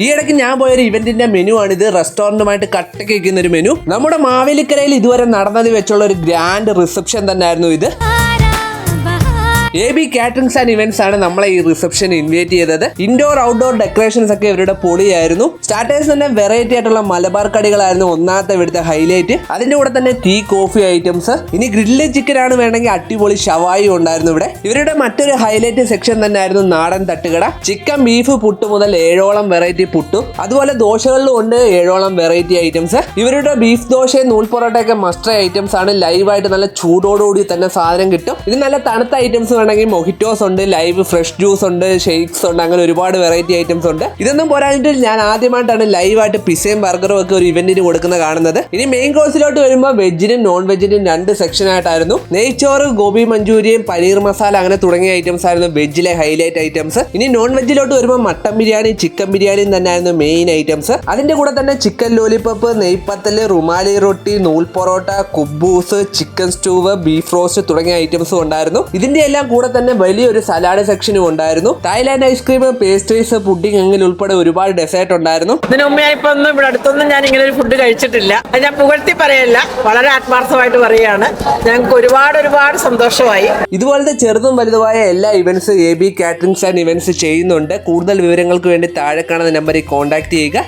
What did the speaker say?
ഈ ഇടയ്ക്ക് ഞാൻ പോയൊരു ഇവന്റിന്റെ മെനു ആണ് ഇത് റെസ്റ്റോറന്റുമായിട്ട് കട്ടയ്ക്ക് വയ്ക്കുന്ന ഒരു മെനു നമ്മുടെ മാവേലിക്കരയിൽ ഇതുവരെ നടന്നത് വെച്ചുള്ള ഒരു ഗ്രാൻഡ് റിസപ്ഷൻ തന്നെയായിരുന്നു ഇത്. A B caterings and events ആണ് നമ്മളെ ഈ റിസപ്ഷൻ ഇൻവൈറ്റ് ചെയ്തത്. ഇൻഡോർ ഔട്ട്ഡോർ ഡെക്കറേഷൻസ് ഒക്കെ ഇവരുടെ പൊളിയായിരുന്നു. സ്റ്റാർട്ടേഴ്സ് തന്നെ വെറൈറ്റി ആയിട്ടുള്ള മലബാർ കടികളായിരുന്നു ഒന്നാമത്തെ ഇവിടുത്തെ ഹൈലൈറ്റ് അതിന്റെ കൂടെ തന്നെ ടീ കോഫി ഐറ്റംസ് ഇനി ഗ്രില്ല് ചിക്കൻ ആണ് വേണമെങ്കിൽ അടിപൊളി ഷവായി ഉണ്ടായിരുന്നു ഇവിടെ. ഇവരുടെ മറ്റൊരു ഹൈലൈറ്റ് സെക്ഷൻ തന്നെ ആയിരുന്നു നാടൻ തട്ടുകട. ചിക്കൻ ബീഫ് പുട്ട് മുതൽ ഏഴോളം വെറൈറ്റി പുട്ടും. അതുപോലെ ദോശകളിലും ഉണ്ട് ഏഴോളം വെറൈറ്റി ഐറ്റംസ് ഇവരുടെ ബീഫ് ദോശയും നൂൽ പൊറോട്ടയൊക്കെ മസ്റ്റർ ഐറ്റംസ് ആണ്. ലൈവായിട്ട് നല്ല ചൂടോടുകൂടി തന്നെ സാധനം കിട്ടും. ഇത് നല്ല തണുത്ത ഐറ്റംസ് വേണമെങ്കിൽ മൊഹിറ്റോസ് ഉണ്ട് ലൈവ് ഫ്രഷ് ജ്യൂസ് ഉണ്ട് ഷെയ്ക്സ് ഉണ്ട് അങ്ങനെ ഒരുപാട് വെറൈറ്റി ഐറ്റംസ് ഉണ്ട്. ഇതൊന്നും പോരാഞ്ഞിട്ട് ഞാൻ ആദ്യമായിട്ടാണ് ലൈവായിട്ട് പിസയും ബർഗറും ഒക്കെ ഒരു ഇവന്റിന് കൊടുക്കുന്ന കാണുന്നത്. ഇനി മെയിൻ കോഴ്സിലോട്ട് വരുമ്പോൾ വെജിനും നോൺ വെജിനും രണ്ട് സെക്ഷൻ ആയിട്ടായിരുന്നു. നെയ്ച്ചോറ് ഗോപി മഞ്ചൂരിയൻ പനീർ മസാല അങ്ങനെ തുടങ്ങിയ ഐറ്റംസ് ആയിരുന്നു വെജിലെ ഹൈലൈറ്റ് ഐറ്റംസ് ഇനി നോൺ വെജിലോട്ട് വരുമ്പോൾ മട്ടൻ ബിരിയാണി ചിക്കൻ ബിരിയാണിയും തന്നെയായിരുന്നു മെയിൻ ഐറ്റംസ് അതിന്റെ കൂടെ തന്നെ ചിക്കൻ ലോലിപ്പപ്പ് നെയ്പ്പത്തൽ റുമാലി റൊട്ടി നൂൽ പൊറോട്ട കുബൂസ് ചിക്കൻ സ്റ്റൂവ് ബീഫ് റോസ്റ്റ് തുടങ്ങിയ ഐറ്റംസും ഉണ്ടായിരുന്നു. ഇതിന്റെ എല്ലാം കൂടെ തന്നെ വലിയൊരു സലാഡ് സെക്ഷനും ഉണ്ടായിരുന്നു. തായ്ലാൻഡ് ഐസ്ക്രീം പേസ്ട്രീസ് പുഡിംഗ് അങ്ങനെ ഉൾപ്പെടെ ഒരുപാട് ഡെസേർട്ട് ഉണ്ടായിരുന്നു. ഇതിനു മുമ്പ് ഞാൻ ഇപ്പൊ ഒന്നും ഇവിടെ അടുത്തൊന്നും ഞാൻ ഇങ്ങനെ ഒരു ഫുഡ് കഴിച്ചിട്ടില്ല. അത് ഞാൻ പുകഴ്ത്തി പറയല്ല വളരെ ആത്മാർത്ഥമായിട്ട് പറയുകയാണ്. ഞങ്ങൾക്ക് ഒരുപാട് ഒരുപാട് സന്തോഷമായി. ഇതുപോലത്തെ ചെറുതും വലുതുമായ എല്ലാ events A B caterings and events ചെയ്യുന്നുണ്ട്. കൂടുതൽ വിവരങ്ങൾക്ക് വേണ്ടി താഴെ കാണുന്ന നമ്പറിൽ കോൺടാക്ട് ചെയ്യുക.